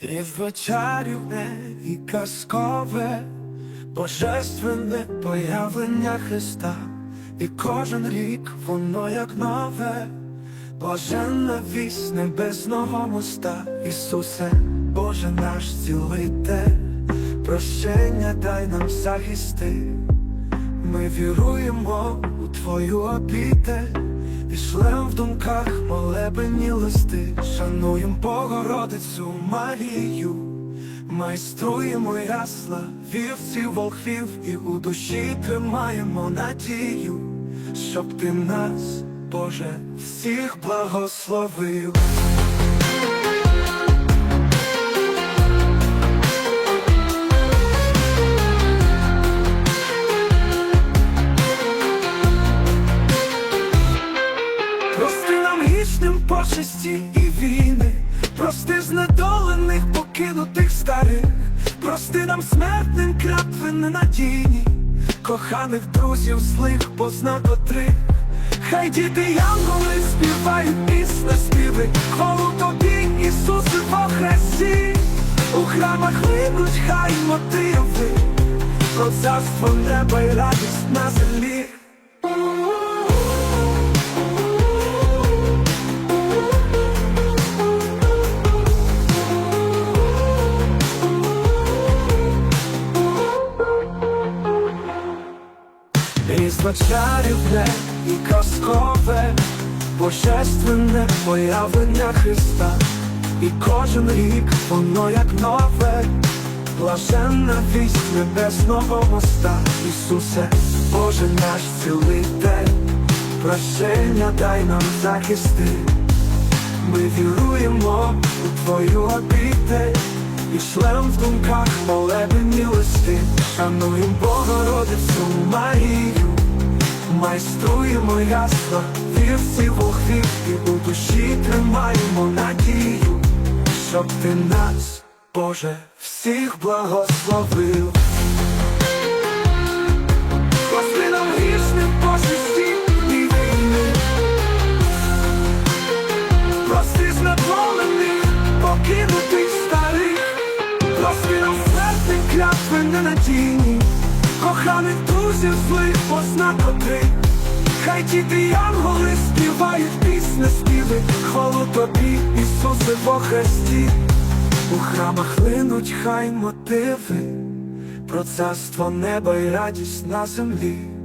Різдво чарівне і казкове, божественне появлення Христа, і кожен рік воно як нове, блаженна вість небесного моста, Ісусе, Боже наш цілитель, прощення дай нам захисти, ми віруємо у Твою обітель. Пішлем в думках молебені листи, шануєм Богородицю Марію, майструємо ясла, вівців, волхвів, і у душі тримаємо надію, щоб ти нас, Боже, всіх благословив. Прости нам грішним почесті і війни, прости знедолених, покинутих старих, прости нам смертним клятви ненадійні, коханих друзів злих, позна котрих. Хай діти янголи співають пісне співи, хвалу тобі, Ісусе, во Христі, у храмах линуть хай мотиви, про царство неба і радість на землі. Різдво чарівне і казкове, божественне появлення Христа, і кожен рік воно як нове, блаженна вість небесного моста, Ісусе, Боже наш цілитель, прощення дай нам захисти, ми віруємо у Твою обітель, і шлем в думках молебені листи, шануєм Богородицю Марію, майструємо ясно, вівці волхвів, і у душі тримаємо надію, щоб ти нас, Боже, всіх благословив. Прости грішним почесті і війни, покинутих старих, Прости нам смертних клятви ненадійні, коханих друзів злих позна котрих. Хай діти янголи співають пісне співи, хвалу тобі, Ісусе, во Христі. У храмах линуть хай мотиви, про царство неба і радість на землі.